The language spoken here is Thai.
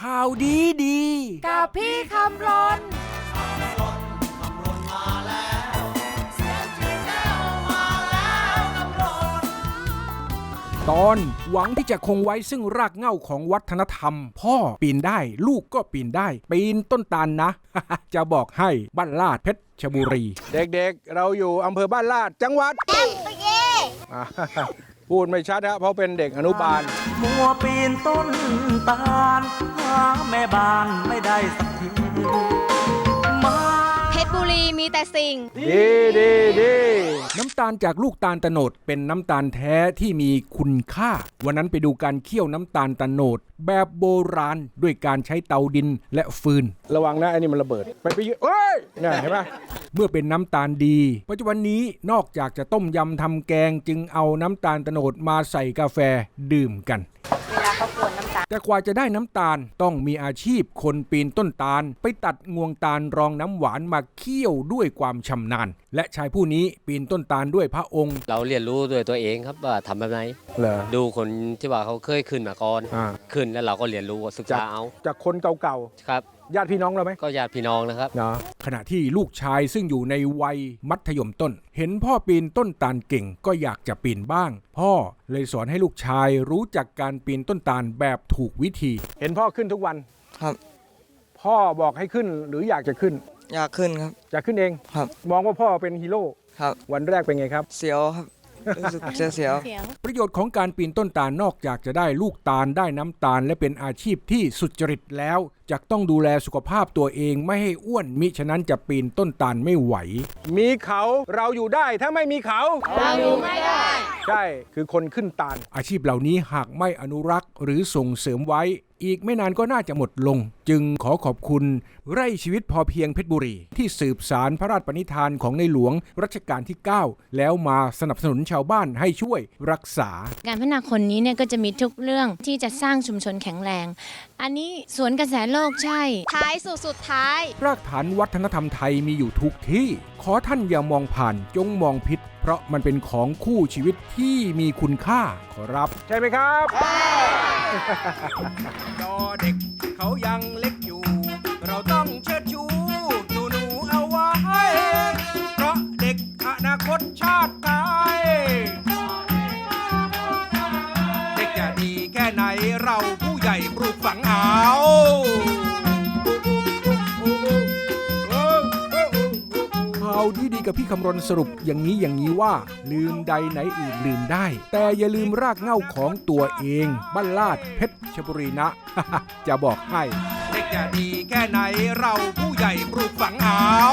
ข่าวดีดี กับพี่คำรนตอนหวังที่จะคงไว้ซึ่งรากเหง้าของวัฒนธรรม พ่อปีนได้ลูกก็ปีนได้ ปีนต้นตาลนะ จะบอกให้บ้านลาดเพชรชบุรี เด็กๆ เราอยู่อำเภอบ้านลาดจังหวัด อ่า พูดไม่ชัดฮะเพราะเป็นเด็กอนุบาล มัวปีนต้นตาลหาแม่บ้านไม่ได้สักที บุรีมีแต่สิ่ง ดีดีดีน้ำตาลจากลูกตาลตะโนดเป็นน้ำตาลแท้ที่มีคุณค่า วันนั้นไปดูการเคี่ยวน้ำตาลตะโนด แบบโบราณด้วยการใช้เตาดินและฟืน ระวังนะไอ้นี่มันระเบิด ไปไปยืนเอ้ยเนี่ยเห็นไหมเมื่อเป็นน้ำตาลดี ปัจจุบันนี้นอกจากจะต้มยำทำแกงจึงเอาน้ำตาลตะโนดมาใส่กาแฟดื่มกัน เวลาเขากวนน้ำตาล แต่กว่าจะได้น้ำตาลต้องมีอาชีพคนปีนต้นตาล ไปตัดงวงตาลรองน้ำหวานมาเคี่ยวด้วยความชำนาญ และชายผู้นี้ปีนต้นตาลด้วยพระองค์ เราเรียนรู้ด้วยตัวเองครับว่าทำแบบไหนเหรอ ดูคนที่ว่าเขาเคยขึ้นมาก่อนอ่า ขึ้นแล้วเราก็เรียนรู้ศึกจากษาเอาจากคนเก่าครับๆ ญาติพี่น้องเราไหมก็ญาติพี่น้องนะครับ เนาะขณะที่ลูกชายซึ่งอยู่ในวัยมัธยมต้น เห็นพ่อปีนต้นตาลเก่งก็อยากจะปีนบ้าง พ่อเลยสอนให้ลูกชายรู้จักการปีนต้นตาลแบบถูกวิธี เห็นพ่อขึ้นทุกวัน ครับพ่อบอกให้ขึ้นหรืออยากจะขึ้น อยากขึ้นครับ อยากขึ้นเอง ครับ มองว่าพ่อเป็นฮีโร่ครับ วันแรกเป็นไงครับ เสียวครับ รู้สึกจะเสียว ประโยชน์ของการปีนต้นตาลนอกจากจะได้ลูกตาลได้น้ำตาล และเป็นอาชีพที่สุจริตแล้วจะต้องดูแลสุขภาพตัวเองไม่ให้อ้วนมิฉะนั้นจะปีนต้นตาลไม่ไหว มีเขาเราอยู่ได้ถ้าไม่มีเขา เราอยู่ไม่ได้ ใช่ คือคนขึ้นตาล อาชีพเหล่านี้หากไม่อนุรักษ์หรือส่งเสริมไว้ อีกไม่นานก็น่าจะหมดลง จึงขอขอบคุณไร่ชีวิตพอเพียงเพชรบุรี ที่สืบสารพระราชปณิธานของในหลวงรัชกาลที่ 9 แล้วมาสนับสนุนชาวบ้านให้ช่วยรักษา การพัฒนาคนนี้เนี่ยก็จะมีทุกเรื่องที่จะสร้างชุมชนแข็งแรง อันนี้สวนกระแสโลกใช่ ท้ายสุดสุดท้าย รากฐานวัฒนธรรมไทยมีอยู่ทุกที่ ขอท่านอย่ามองผ่านจงมองพิษ เพราะมันเป็นของคู่ชีวิตที่มีคุณค่าขอรับ ใช่ไหมครับจอเด็ก เขายังเล็กอยู่ เราต้องเชิดชูหนูหนูเอาไว้ เพราะเด็กอนาคตชาติไทยเด็กจะดีแค่ไหนเราผู้ใหญ่ปลูกฝังเอาข่าวดีๆกับพี่คำรณสรุปอย่างนี้อย่างนี้ว่า ลืมใดไหนอื่นลืมได้ แต่อย่าลืมรากเหง้าของตัวเอง บ้านลาดเพชร ชบุรีนะ จะบอกให้ เด็กจะดีแค่ไหนเราผู้ใหญ่ปลูกฝังเอา